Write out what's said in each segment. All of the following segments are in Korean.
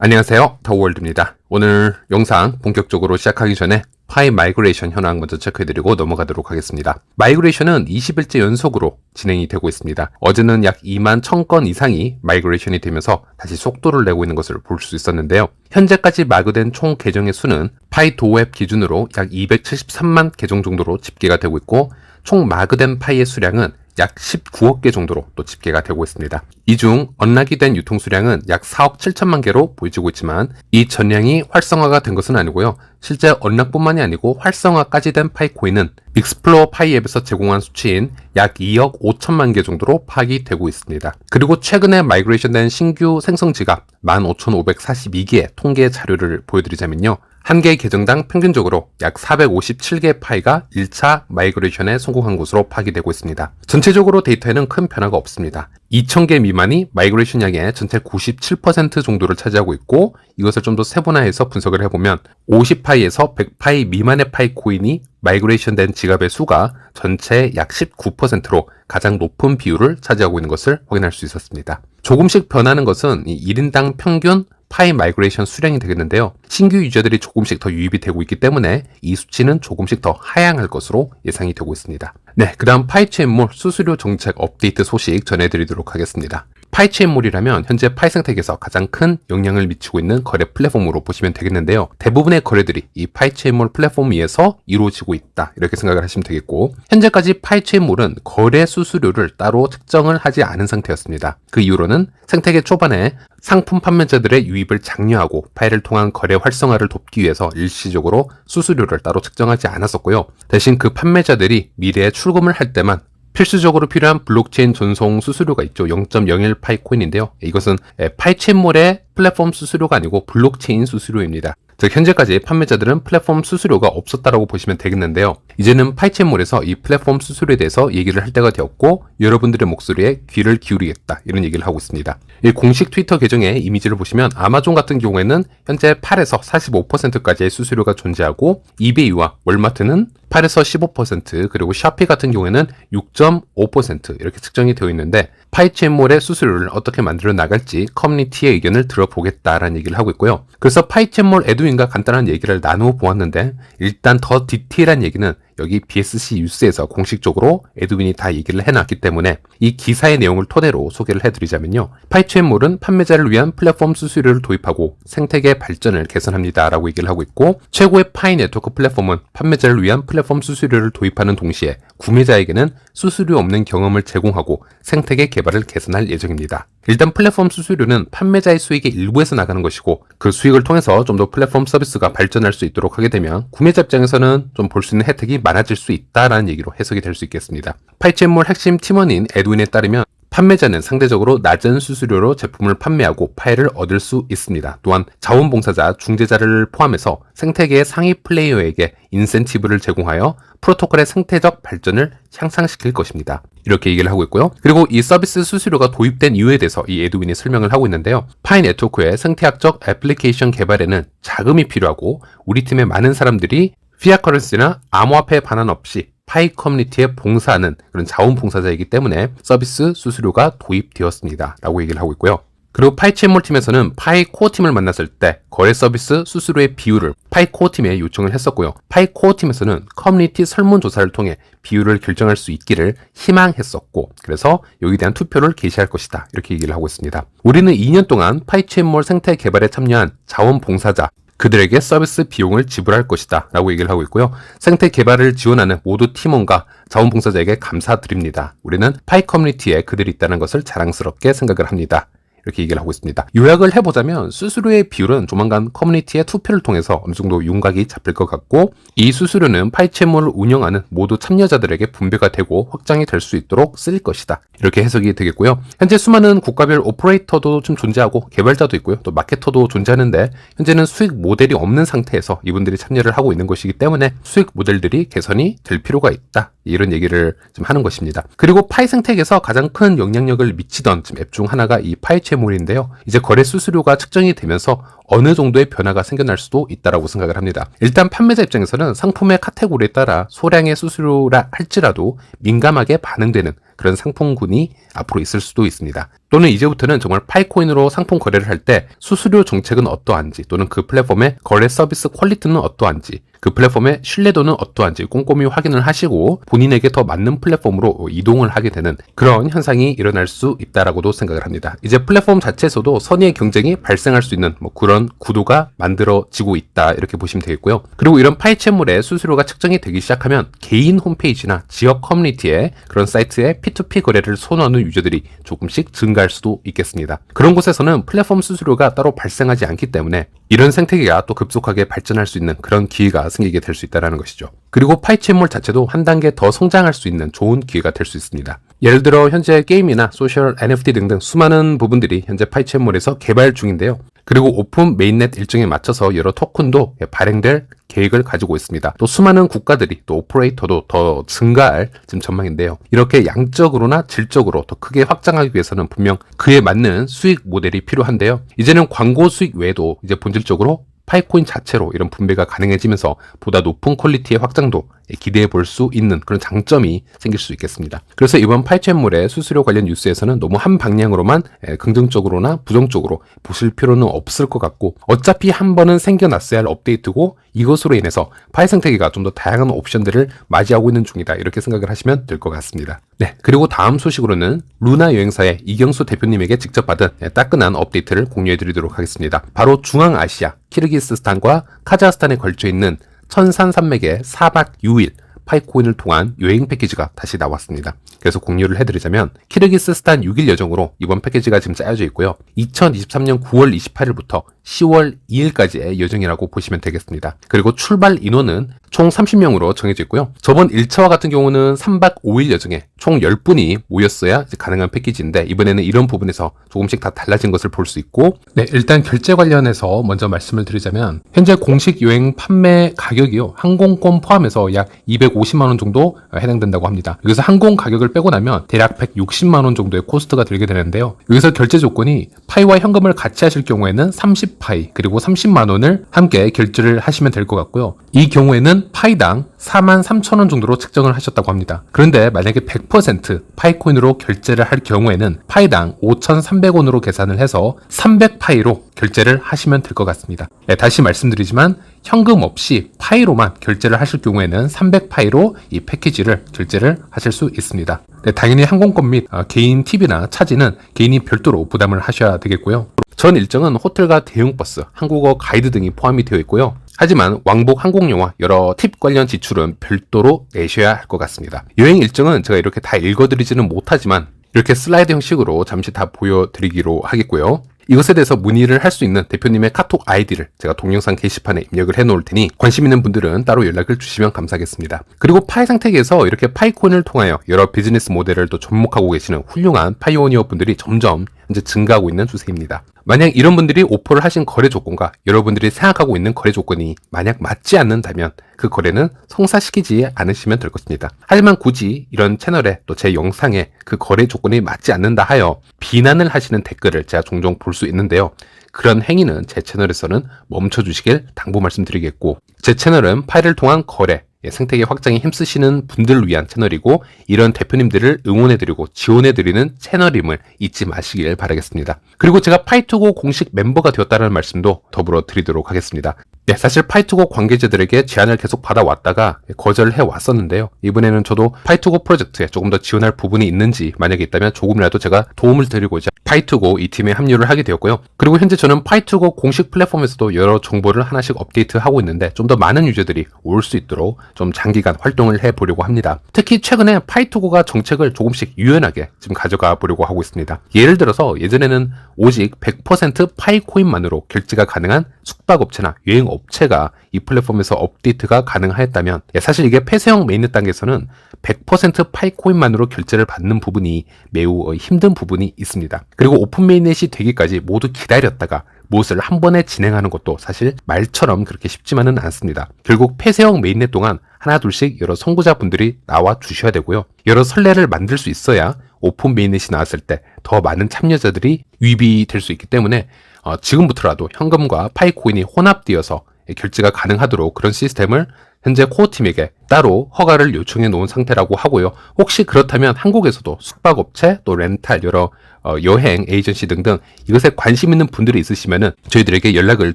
안녕하세요. 더월드입니다. 오늘 영상 본격적으로 시작하기 전에 파이 마이그레이션 현황 먼저 체크해드리고 넘어가도록 하겠습니다. 마이그레이션은 20일째 연속으로 진행이 되고 있습니다. 어제는 약 2만 1000건 이상이 마이그레이션이 되면서 다시 속도를 내고 있는 것을 볼 수 있었는데요. 현재까지 마그된 총 계정의 수는 파이 도웹 기준으로 약 273만 계정 정도로 집계가 되고 있고 총 마그된 파이의 수량은 약 19억 개 정도로 또 집계가 되고 있습니다. 이 중 언락이 된 유통 수량은 약 4억 7천만 개로 보여지고 있지만 이 전량이 활성화가 된 것은 아니고요. 실제 언락뿐만이 아니고 활성화까지 된 파이코인은 믹스플로어 파이 앱에서 제공한 수치인 약 2억 5천만 개 정도로 파악이 되고 있습니다. 그리고 최근에 마이그레이션 된 신규 생성 지갑 15,542개의 통계 자료를 보여드리자면요. 한 개의 계정당 평균적으로 약 457개 파이가 1차 마이그레이션에 성공한 것으로 파악되고 있습니다. 전체적으로 데이터에는 큰 변화가 없습니다. 2,000개 미만이 마이그레이션 양의 전체 97% 정도를 차지하고 있고 이것을 좀 더 세분화해서 분석을 해보면 50파이에서 100파이 미만의 파이 코인이 마이그레이션 된 지갑의 수가 전체의 약 19%로 가장 높은 비율을 차지하고 있는 것을 확인할 수 있었습니다. 조금씩 변하는 것은 이 1인당 평균 파이 마이그레이션 수량이 되겠는데요. 신규 유저들이 조금씩 더 유입이 되고 있기 때문에 이 수치는 조금씩 더 하향할 것으로 예상이 되고 있습니다. 네, 그 다음 파이체인몰 수수료 정책 업데이트 소식 전해드리도록 하겠습니다. 파이체인몰이라면 현재 파이 생태계에서 가장 큰 영향을 미치고 있는 거래 플랫폼으로 보시면 되겠는데요. 대부분의 거래들이 이 파이체인몰 플랫폼 위에서 이루어지고 있다 이렇게 생각을 하시면 되겠고 현재까지 파이체인몰은 거래 수수료를 따로 측정을 하지 않은 상태였습니다. 그 이유로는 생태계 초반에 상품 판매자들의 유입을 장려하고 파일을 통한 거래 활성화를 돕기 위해서 일시적으로 수수료를 따로 측정하지 않았었고요. 대신 그 판매자들이 미래에 출금을 할 때만 필수적으로 필요한 블록체인 전송 수수료가 있죠. 0.01 파이코인인데요. 이것은 파이체인몰의 플랫폼 수수료가 아니고 블록체인 수수료입니다. 즉 현재까지 판매자들은 플랫폼 수수료가 없었다라고 보시면 되겠는데요. 이제는 파이체몰에서 이 플랫폼 수수료에 대해서 얘기를 할 때가 되었고 여러분들의 목소리에 귀를 기울이겠다 이런 얘기를 하고 있습니다. 이 공식 트위터 계정의 이미지를 보시면 아마존 같은 경우에는 현재 8에서 45%까지의 수수료가 존재하고 이베이와 월마트는 8에서 15% 그리고 샤피 같은 경우에는 6.5% 이렇게 측정이 되어 있는데 파이체몰의 수수료를 어떻게 만들어 나갈지 커뮤니티의 의견을 들어보겠다라는 얘기를 하고 있고요. 그래서 파이체몰 에드윈과 간단한 얘기를 나누어 보았는데 일단 더 디테일한 얘기는 여기 BSC 뉴스에서 공식적으로 에드윈이 다 얘기를 해놨기 때문에 이 기사의 내용을 토대로 소개를 해드리자면요. 파이체몰은 판매자를 위한 플랫폼 수수료를 도입하고 생태계 발전을 개선합니다. 라고 얘기를 하고 있고 최고의 파이 네트워크 플랫폼은 판매자를 위한 플랫폼 수수료를 도입하는 동시에 구매자에게는 수수료 없는 경험을 제공하고 생태계 개발을 개선할 예정입니다. 일단 플랫폼 수수료는 판매자의 수익의 일부에서 나가는 것이고 그 수익을 통해서 좀 더 플랫폼 서비스가 발전할 수 있도록 하게 되면 구매자 입장에서는 좀 볼 수 있는 혜택이 많아질 수 있다라는 얘기로 해석이 될 수 있겠습니다. 파이체몰 핵심 팀원인 에드윈에 따르면 판매자는 상대적으로 낮은 수수료로 제품을 판매하고 파일을 얻을 수 있습니다. 또한 자원봉사자, 중재자를 포함해서 생태계의 상위 플레이어에게 인센티브를 제공하여 프로토콜의 생태적 발전을 향상시킬 것입니다. 이렇게 얘기를 하고 있고요. 그리고 이 서비스 수수료가 도입된 이유에 대해서 이 에드윈이 설명을 하고 있는데요. 파이 네트워크의 생태학적 애플리케이션 개발에는 자금이 필요하고 우리 팀의 많은 사람들이 피아 커런시나 암호화폐 반환 없이 파이 커뮤니티에 봉사하는 그런 자원봉사자이기 때문에 서비스 수수료가 도입되었습니다. 라고 얘기를 하고 있고요. 그리고 파이체몰 팀에서는 파이 코어 팀을 만났을 때 거래 서비스 수수료의 비율을 파이 코어 팀에 요청을 했었고요. 파이 코어 팀에서는 커뮤니티 설문조사를 통해 비율을 결정할 수 있기를 희망했었고 그래서 여기에 대한 투표를 개시할 것이다. 이렇게 얘기를 하고 있습니다. 우리는 2년 동안 파이체몰 생태 개발에 참여한 자원봉사자 그들에게 서비스 비용을 지불할 것이다 라고 얘기를 하고 있고요. 생태 개발을 지원하는 모두 팀원과 자원봉사자에게 감사드립니다. 우리는 파이 커뮤니티에 그들이 있다는 것을 자랑스럽게 생각을 합니다. 이렇게 얘기를 하고 있습니다. 요약을 해보자면 수수료의 비율은 조만간 커뮤니티의 투표를 통해서 어느 정도 윤곽이 잡힐 것 같고 이 수수료는 파이체몰을 운영하는 모두 참여자들에게 분배가 되고 확장이 될 수 있도록 쓰일 것이다. 이렇게 해석이 되겠고요. 현재 수많은 국가별 오퍼레이터도 좀 존재하고 개발자도 있고요. 또 마케터도 존재하는데 현재는 수익 모델이 없는 상태에서 이분들이 참여를 하고 있는 것이기 때문에 수익 모델들이 개선이 될 필요가 있다. 이런 얘기를 좀 하는 것입니다. 그리고 파이 생태계에서 가장 큰 영향력을 미치던 앱 중 하나가 이 파이 체몰인데요. 이제 거래 수수료가 측정이 되면서 어느 정도의 변화가 생겨날 수도 있다라고 생각을 합니다. 일단 판매자 입장에서는 상품의 카테고리에 따라 소량의 수수료라 할지라도 민감하게 반응되는 그런 상품군이 앞으로 있을 수도 있습니다. 또는 이제부터는 정말 파이코인으로 상품 거래를 할 때 수수료 정책은 어떠한지 또는 그 플랫폼의 거래 서비스 퀄리티는 어떠한지 그 플랫폼의 신뢰도는 어떠한지 꼼꼼히 확인을 하시고 본인에게 더 맞는 플랫폼으로 이동을 하게 되는 그런 현상이 일어날 수 있다라고도 생각을 합니다. 이제 플랫폼 자체에서도 선의의 경쟁이 발생할 수 있는 뭐 그런 구도가 만들어지고 있다 이렇게 보시면 되겠고요. 그리고 이런 파이 채물의 수수료가 측정이 되기 시작하면 개인 홈페이지나 지역 커뮤니티에 그런 사이트에 P2P 거래를 선호하는 유저들이 조금씩 증가할 수도 있겠습니다. 그런 곳에서는 플랫폼 수수료가 따로 발생하지 않기 때문에 이런 생태계가 또 급속하게 발전할 수 있는 그런 기회가 생기게 될 수 있다는 것이죠. 그리고 파이채물 자체도 한 단계 더 성장할 수 있는 좋은 기회가 될 수 있습니다. 예를 들어 현재 게임이나 소셜 NFT 등등 수많은 부분들이 현재 파이채물에서 개발 중인데요. 그리고 오픈 메인넷 일정에 맞춰서 여러 토큰도 발행될 계획을 가지고 있습니다. 또 수많은 국가들이 또 오퍼레이터도 더 증가할 지금 전망인데요. 이렇게 양적으로나 질적으로 더 크게 확장하기 위해서는 분명 그에 맞는 수익 모델이 필요한데요. 이제는 광고 수익 외에도 이제 본질적으로 파이코인 자체로 이런 분배가 가능해지면서 보다 높은 퀄리티의 확장도 기대해 볼 수 있는 그런 장점이 생길 수 있겠습니다. 그래서 이번 파이채물의 수수료 관련 뉴스에서는 너무 한 방향으로만 긍정적으로나 부정적으로 보실 필요는 없을 것 같고 어차피 한 번은 생겨났어야 할 업데이트고 이것으로 인해서 파이 생태계가 좀 더 다양한 옵션들을 맞이하고 있는 중이다 이렇게 생각을 하시면 될 것 같습니다. 네 그리고 다음 소식으로는 루나 여행사의 이경수 대표님에게 직접 받은 따끈한 업데이트를 공유해 드리도록 하겠습니다. 바로 중앙아시아 키르기스스탄과 카자흐스탄에 걸쳐 있는 천산 산맥의 4박 6일 파이코인을 통한 여행 패키지가 다시 나왔습니다. 그래서 공유를 해드리자면 키르기스스탄 6일 여정으로 이번 패키지가 지금 짜여져 있고요. 2023년 9월 28일부터 10월 2일까지의 여정이라고 보시면 되겠습니다. 그리고 출발 인원은 총 30명으로 정해져 있고요. 저번 1차와 같은 경우는 3박 5일 여정에 총 10분이 모였어야 가능한 패키지인데 이번에는 이런 부분에서 조금씩 다 달라진 것을 볼 수 있고 네, 일단 결제 관련해서 먼저 말씀을 드리자면 현재 공식 여행 판매 가격이요. 항공권 포함해서 약 250만 원 정도 해당된다고 합니다. 여기서 항공 가격을 빼고 나면 대략 160만 원 정도의 코스트가 들게 되는데요. 여기서 결제 조건이 파이와 현금을 같이 하실 경우에는 30파이 그리고 30만 원을 함께 결제를 하시면 될 것 같고요. 이 경우에는 파이당 4만 3천 원 정도로 측정을 하셨다고 합니다. 그런데 만약에 100% 파이코인으로 결제를 할 경우에는 파이당 5,300원으로 계산을 해서 300파이로 결제를 하시면 될 것 같습니다. 네, 다시 말씀드리지만 현금 없이 파이로만 결제를 하실 경우에는 300파이로 이 패키지를 결제를 하실 수 있습니다. 네, 당연히 항공권 및 어, 개인 팁이나 차지는 개인이 별도로 부담을 하셔야 되겠고요. 전 일정은 호텔과 대용버스, 한국어 가이드 등이 포함이 되어 있고요. 하지만 왕복 항공료와 여러 팁 관련 지출은 별도로 내셔야 할 것 같습니다. 여행 일정은 제가 이렇게 다 읽어드리지는 못하지만 이렇게 슬라이드 형식으로 잠시 다 보여드리기로 하겠고요. 이것에 대해서 문의를 할 수 있는 대표님의 카톡 아이디를 제가 동영상 게시판에 입력을 해 놓을 테니 관심 있는 분들은 따로 연락을 주시면 감사하겠습니다. 그리고 파이 상태계에서 이렇게 파이콘을 통하여 여러 비즈니스 모델을 또 접목하고 계시는 훌륭한 파이오니어 분들이 점점 현재 증가하고 있는 추세입니다. 만약 이런 분들이 오퍼를 하신 거래 조건과 여러분들이 생각하고 있는 거래 조건이 만약 맞지 않는다면 그 거래는 성사시키지 않으시면 될 것입니다. 하지만 굳이 이런 채널에 또 제 영상에 그 거래 조건이 맞지 않는다 하여 비난을 하시는 댓글을 제가 종종 볼 수 있는데요. 그런 행위는 제 채널에서는 멈춰 주시길 당부 말씀드리겠고 제 채널은 파일을 통한 거래 예, 생태계 확장에 힘쓰시는 분들을 위한 채널이고 이런 대표님들을 응원해드리고 지원해드리는 채널임을 잊지 마시길 바라겠습니다. 그리고 제가 파이투고 공식 멤버가 되었다는 말씀도 더불어 드리도록 하겠습니다. 네, 사실 파이투고 관계자들에게 제안을 계속 받아왔다가 거절을 해왔었는데요. 이번에는 저도 파이투고 프로젝트에 조금 더 지원할 부분이 있는지 만약에 있다면 조금이라도 제가 도움을 드리고자 파이투고 이 팀에 합류를 하게 되었고요. 그리고 현재 저는 파이투고 공식 플랫폼에서도 여러 정보를 하나씩 업데이트하고 있는데 좀 더 많은 유저들이 올 수 있도록 좀 장기간 활동을 해보려고 합니다. 특히 최근에 파이투고가 정책을 조금씩 유연하게 지금 가져가 보려고 하고 있습니다. 예를 들어서 예전에는 오직 100% 파이코인만으로 결제가 가능한 숙박업체나 여행업체가 이 플랫폼에서 업데이트가 가능하였다면 예, 사실 이게 폐쇄형 메인넷 단계에서는 100% 파이코인만으로 결제를 받는 부분이 매우 힘든 부분이 있습니다. 그리고 오픈 메인넷이 되기까지 모두 기다렸다가 무엇을 한 번에 진행하는 것도 사실 말처럼 그렇게 쉽지만은 않습니다. 결국 폐쇄형 메인넷 동안 하나 둘씩 여러 선구자분들이 나와 주셔야 되고요. 여러 선례를 만들 수 있어야 오픈 메인넷이 나왔을 때 더 많은 참여자들이 유입이 될 수 있기 때문에 어, 지금부터라도 현금과 파이코인이 혼합되어서 결제가 가능하도록 그런 시스템을 현재 코어팀에게 따로 허가를 요청해 놓은 상태라고 하고요. 혹시 그렇다면 한국에서도 숙박업체 또 렌탈 여러 어, 여행 에이전시 등등 이것에 관심 있는 분들이 있으시면은 저희들에게 연락을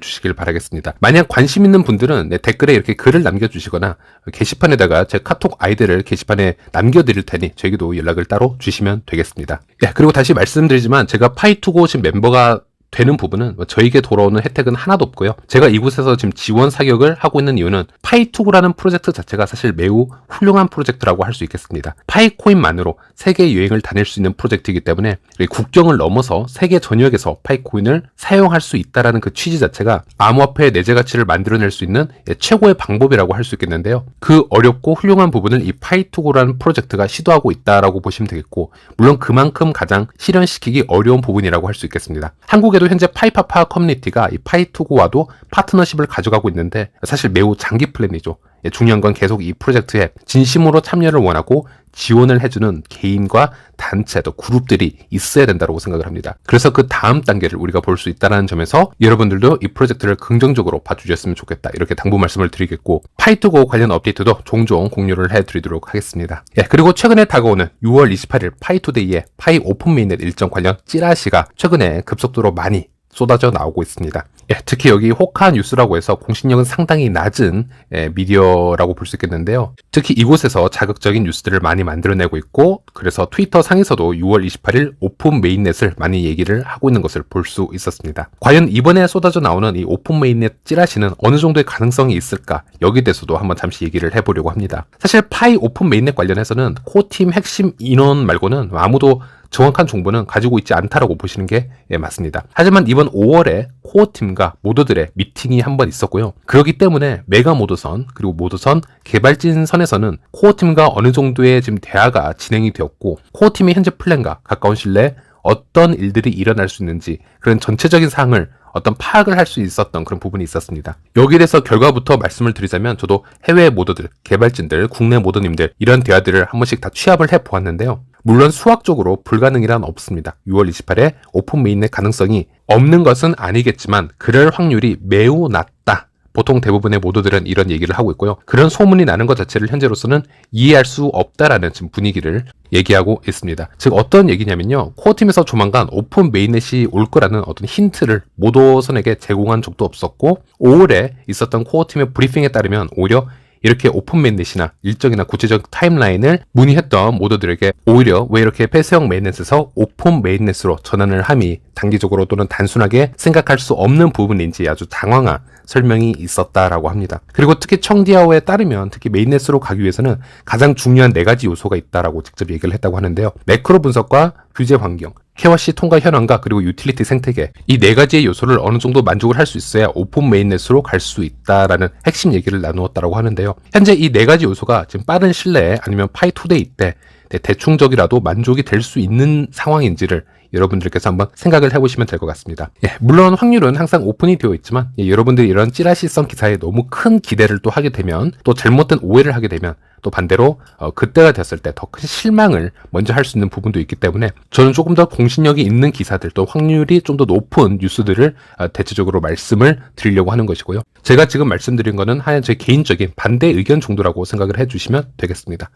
주시길 바라겠습니다. 만약 관심 있는 분들은 네, 댓글에 이렇게 글을 남겨주시거나 게시판에다가 제 카톡 아이디를 게시판에 남겨드릴 테니 저에게도 연락을 따로 주시면 되겠습니다. 예, 그리고 다시 말씀드리지만 제가 파이투고 지금 멤버가 되는 부분은 뭐 저에게 돌아오는 혜택은 하나도 없고요. 제가 이곳에서 지금 지원 사격을 하고 있는 이유는 파이투구라는 프로젝트 자체가 사실 매우 훌륭한 프로젝트라고 할 수 있겠습니다. 파이코인만으로 세계 여행을 다닐 수 있는 프로젝트이기 때문에 국경을 넘어서 세계 전역에서 파이코인을 사용할 수 있다라는 그 취지 자체가 암호화폐의 내재 가치를 만들어낼 수 있는 최고의 방법이라고 할 수 있겠는데요. 그 어렵고 훌륭한 부분을 이 파이투고라는 프로젝트가 시도하고 있다라고 보시면 되겠고 물론 그만큼 가장 실현시키기 어려운 부분이라고 할 수 있겠습니다. 한국에도 현재 파이파파 커뮤니티가 이 파이투고와도 파트너십을 가져가고 있는데 사실 매우 장기 플랜이죠. 예, 중요한 건 계속 이 프로젝트에 진심으로 참여를 원하고 지원을 해주는 개인과 단체 또 그룹들이 있어야 된다고 생각을 합니다. 그래서 그 다음 단계를 우리가 볼 수 있다는 점에서 여러분들도 이 프로젝트를 긍정적으로 봐주셨으면 좋겠다 이렇게 당부 말씀을 드리겠고 파이투고 관련 업데이트도 종종 공유를 해드리도록 하겠습니다. 예, 그리고 최근에 다가오는 6월 28일 파이투데이의 파이 오픈 메인넷 일정 관련 찌라시가 최근에 급속도로 많이 쏟아져 나오고 있습니다. 예, 특히 여기 호카 뉴스라고 해서 공신력은 상당히 낮은 예, 미디어라고 볼 수 있겠는데요. 특히 이곳에서 자극적인 뉴스들을 많이 만들어내고 있고 그래서 트위터 상에서도 6월 28일 오픈 메인넷을 많이 얘기를 하고 있는 것을 볼 수 있었습니다. 과연 이번에 쏟아져 나오는 이 오픈 메인넷 찌라시는 어느 정도의 가능성이 있을까 여기에 대해서도 한번 잠시 얘기를 해보려고 합니다. 사실 파이 오픈 메인넷 관련해서는 코팀 핵심 인원 말고는 아무도 정확한 정보는 가지고 있지 않다라고 보시는 게 예, 맞습니다. 하지만 이번 5월에 코어 팀과 모더들의 미팅이 한 번 있었고요. 그렇기 때문에 메가 모드선 그리고 모드선 개발진 선에서는 코어 팀과 어느 정도의 지금 대화가 진행이 되었고 코어 팀의 현재 플랜과 가까운 내에 어떤 일들이 일어날 수 있는지 그런 전체적인 사항을 어떤 파악을 할 수 있었던 그런 부분이 있었습니다. 여기에 대해서 결과부터 말씀을 드리자면 저도 해외 모더들, 개발진들, 국내 모더님들 이런 대화들을 한 번씩 다 취합을 해 보았는데요. 물론 수학적으로 불가능이란 없습니다. 6월 28일 오픈 메인의 가능성이 없는 것은 아니겠지만 그럴 확률이 매우 낮다. 보통 대부분의 모두들은 이런 얘기를 하고 있고요. 그런 소문이 나는 것 자체를 현재로서는 이해할 수 없다라는 지금 분위기를 얘기하고 있습니다. 즉 어떤 얘기냐면요. 코어 팀에서 조만간 오픈 메인넷이 올 거라는 어떤 힌트를 모도선에게 제공한 적도 없었고 5월에 있었던 코어 팀의 브리핑에 따르면 오히려 이렇게 오픈 맨넷이나 일정이나 구체적 타임라인을 문의했던 모더들에게 오히려 왜 이렇게 폐쇄형 메인넷에서 오픈 메인넷으로 전환을 함이 단기적으로 또는 단순하게 생각할 수 없는 부분인지 아주 당황한 설명이 있었다라고 합니다. 그리고 특히 청디아오에 따르면 특히 메인넷으로 가기 위해서는 가장 중요한 네 가지 요소가 있다라고 직접 얘기를 했다고 하는데요. 매크로 분석과 규제 환경, KYC 통과 현황과 그리고 유틸리티 생태계 이 네 가지의 요소를 어느 정도 만족을 할 수 있어야 오픈 메인넷으로 갈 수 있다라는 핵심 얘기를 나누었다고 하는데요. 현재 이 네 가지 요소가 지금 빠른 신뢰에 아니면 파이 투데이 때 대충적이라도 만족이 될 수 있는 상황인지를 여러분들께서 한번 생각을 해보시면 될 것 같습니다. 예, 물론 확률은 항상 오픈이 되어 있지만 예, 여러분들이 이런 찌라시성 기사에 너무 큰 기대를 또 하게 되면 또 잘못된 오해를 하게 되면 또 반대로 어, 그때가 됐을 때 더 큰 실망을 먼저 할 수 있는 부분도 있기 때문에 저는 조금 더 공신력이 있는 기사들 또 확률이 좀 더 높은 뉴스들을 어, 대체적으로 말씀을 드리려고 하는 것이고요. 제가 지금 말씀드린 거는 하얀 제 개인적인 반대 의견 정도라고 생각을 해주시면 되겠습니다.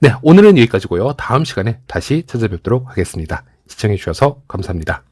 네, 오늘은 여기까지고요. 다음 시간에 다시 찾아뵙도록 하겠습니다. 시청해주셔서 감사합니다.